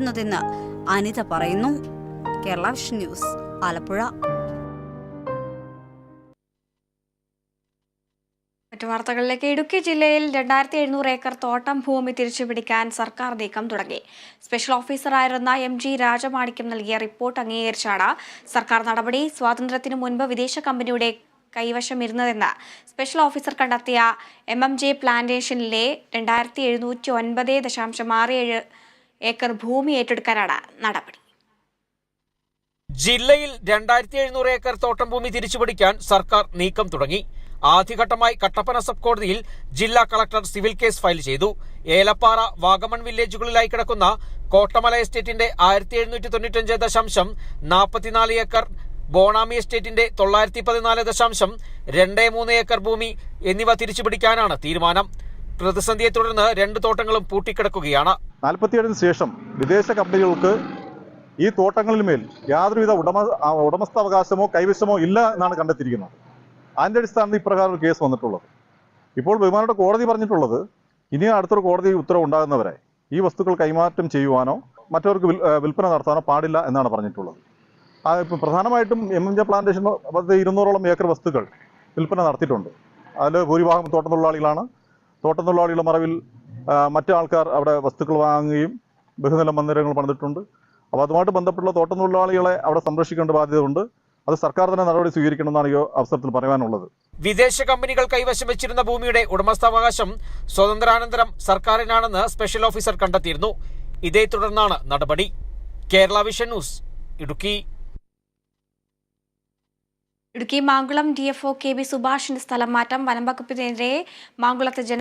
എന്നതെന്ന് അനിത പറയുന്നു. Kerala vision news Alappuzha. മറ്റു വാർത്തകളിലേക്ക്. ഇടുക്കി ജില്ലയിൽ രണ്ടായിരത്തി എഴുന്നൂറ് ഏക്കർ തോട്ടം ഭൂമി തിരിച്ചുപിടിക്കാൻ സർക്കാർ നീക്കം തുടങ്ങി. സ്പെഷ്യൽ ഓഫീസറായിരുന്ന എം ജി രാജമാണിക്യം നൽകിയ റിപ്പോർട്ട് അംഗീകരിച്ചാണ് സർക്കാർ നടപടി സ്വാതന്ത്ര്യത്തിനു മുൻപ് വിദേശ കമ്പനിയുടെ കൈവശമിരുന്നതെന്ന് സ്പെഷ്യൽ ഓഫീസർ കണ്ടെത്തിയ എം എം ജെ പ്ലാന്റേഷനിലെ രണ്ടായിരത്തി എഴുന്നൂറ്റി ഒൻപത് ദശാംശം ആറ് ഏഴ് ഏക്കർ ഭൂമി ഏറ്റെടുക്കാനാണ് നടപടി. ജില്ലയിൽ രണ്ടായിരത്തി എഴുന്നൂറ് ഏക്കർ തോട്ടം ഭൂമി തിരിച്ചുപിടിക്കാൻ സർക്കാർ നീക്കം തുടങ്ങി. ആദ്യഘട്ടമായി കട്ടപ്പന സബ് കോടതിയിൽ ജില്ലാ കളക്ടർ സിവിൽ കേസ് ഫയൽ ചെയ്തു. ഏലപ്പാറ വാഗമൺ വില്ലേജുകളിലായി കിടക്കുന്ന കോട്ടമല എസ്റ്റേറ്റിന്റെ ആയിരത്തി എഴുന്നൂറ്റി തൊണ്ണൂറ്റഞ്ച് ദശാംശം നാൽപ്പത്തിനാല് ഏക്കർ ബോണാമി എസ്റ്റേറ്റിന്റെ തൊള്ളായിരത്തി പതിനാല് ദശാംശം രണ്ട് മൂന്ന് ഏക്കർ ഭൂമി എന്നിവ തിരിച്ചുപിടിക്കാനാണ് തീരുമാനം. പ്രതിസന്ധിയെ തുടർന്ന് രണ്ട് തോട്ടങ്ങളും പൂട്ടിക്കിടക്കുകയാണ്. നാൽപ്പത്തിയേഴിന് ശേഷം വിദേശ കമ്പനികൾക്ക് ഈ തോട്ടങ്ങളിന്മേൽ യാതൊരുവിധ ഉടമ ഉടമസ്ഥാവകാശമോ കൈവശമോ ഇല്ല എന്നാണ് കണ്ടെത്തിയിരിക്കുന്നത്. അതിന്റെ അടിസ്ഥാനത്തിൽ ഇപ്രകാരം ഒരു കേസ് വന്നിട്ടുള്ളത്. ഇപ്പോൾ ബഹുമാനോട് കോടതി പറഞ്ഞിട്ടുള്ളത് ഇനി അടുത്തൊരു കോടതി ഉത്തരവ് ഉണ്ടാകുന്നവരെ ഈ വസ്തുക്കൾ കൈമാറ്റം ചെയ്യുവാനോ മറ്റവർക്ക് വിൽപ്പന നടത്താനോ പാടില്ല എന്നാണ് പറഞ്ഞിട്ടുള്ളത്. ഇപ്പം പ്രധാനമായിട്ടും എം എം ജെ പ്ലാന്റേഷൻ ഇരുന്നൂറോളം ഏക്കർ വസ്തുക്കൾ വിൽപ്പന നടത്തിയിട്ടുണ്ട്. അതിൽ ഭൂരിഭാഗം തോട്ടം തൊഴിലാളികളാണ്. തോട്ടം തൊഴിലാളികളുടെ മറവിൽ മറ്റു ആൾക്കാർ അവിടെ വസ്തുക്കൾ വാങ്ങുകയും ബഹുനില മന്ദിരങ്ങൾ പണിതിട്ടുണ്ട്. അപ്പോൾ അതുമായിട്ട് ബന്ധപ്പെട്ടുള്ള തോട്ടം തൊഴിലാളികളെ അവിടെ സംരക്ഷിക്കേണ്ട ബാധ്യതയുണ്ട്. അത് സർക്കാർ തന്നെ നടപടി സ്വീകരിക്കണമെന്നാണ് ഈ അവസരത്തിൽ പറയാനുള്ളത്. വിദേശ കമ്പനികൾ കൈവശം വെച്ചിരുന്ന ഭൂമിയുടെ ഉടമസ്ഥാവകാശം സ്വതന്ത്രാനന്തരം സർക്കാരിനാണെന്ന് സ്പെഷ്യൽ ഓഫീസർ കണ്ടെത്തിയിരുന്നു. ഇതേ തുടർന്നാണ് നടപടി. Kerala vision news Idukki. Idukki Mankulam D F O K B സുഭാഷിന്റെ സ്ഥലം മാറ്റം വനംവകുപ്പിനെതിരെ മാങ്കുളത്തെ മാങ്കുളത്ത് ജന